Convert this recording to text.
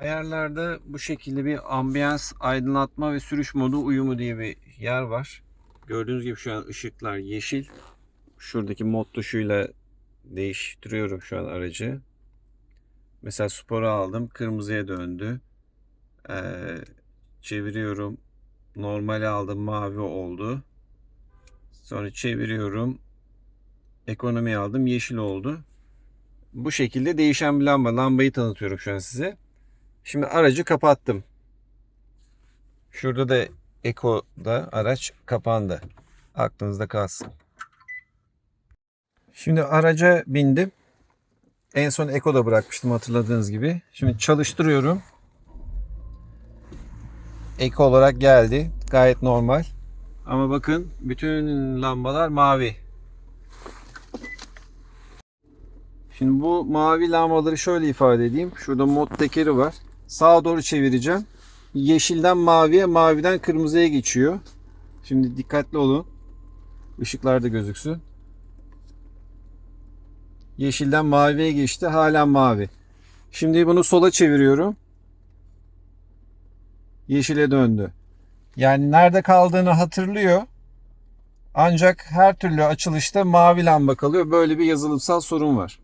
Ayarlarda bu şekilde bir ambiyans aydınlatma ve sürüş modu uyumu diye bir yer var. Gördüğünüz gibi şu an ışıklar yeşil. Şuradaki mod tuşuyla değiştiriyorum şu an aracı. Mesela sporu aldım. Kırmızıya döndü. Ee, çeviriyorum. Normali aldım. Mavi oldu. Sonra çeviriyorum. Ekonomi aldım. Yeşil oldu. Bu şekilde değişen bir lamba. Lambayı tanıtıyorum şu an size. Şimdi aracı kapattım. Şurada da Eko'da araç kapandı. Aklınızda kalsın. Şimdi araca bindim. En son Eko'da bırakmıştım hatırladığınız gibi. Şimdi çalıştırıyorum. Eko olarak geldi. Gayet normal. Ama bakın bütün lambalar mavi. Şimdi bu mavi lambaları şöyle ifade edeyim. Şurada mod tekeri var. Sağa doğru çevireceğim. Yeşilden maviye, maviden kırmızıya geçiyor. Şimdi dikkatli olun. Işıklar da gözüksün. Yeşilden maviye geçti. Hala mavi. Şimdi bunu sola çeviriyorum. Yeşile döndü. Yani nerede kaldığını hatırlıyor. Ancak her türlü açılışta mavi lamba kalıyor. Böyle bir yazılımsal sorun var.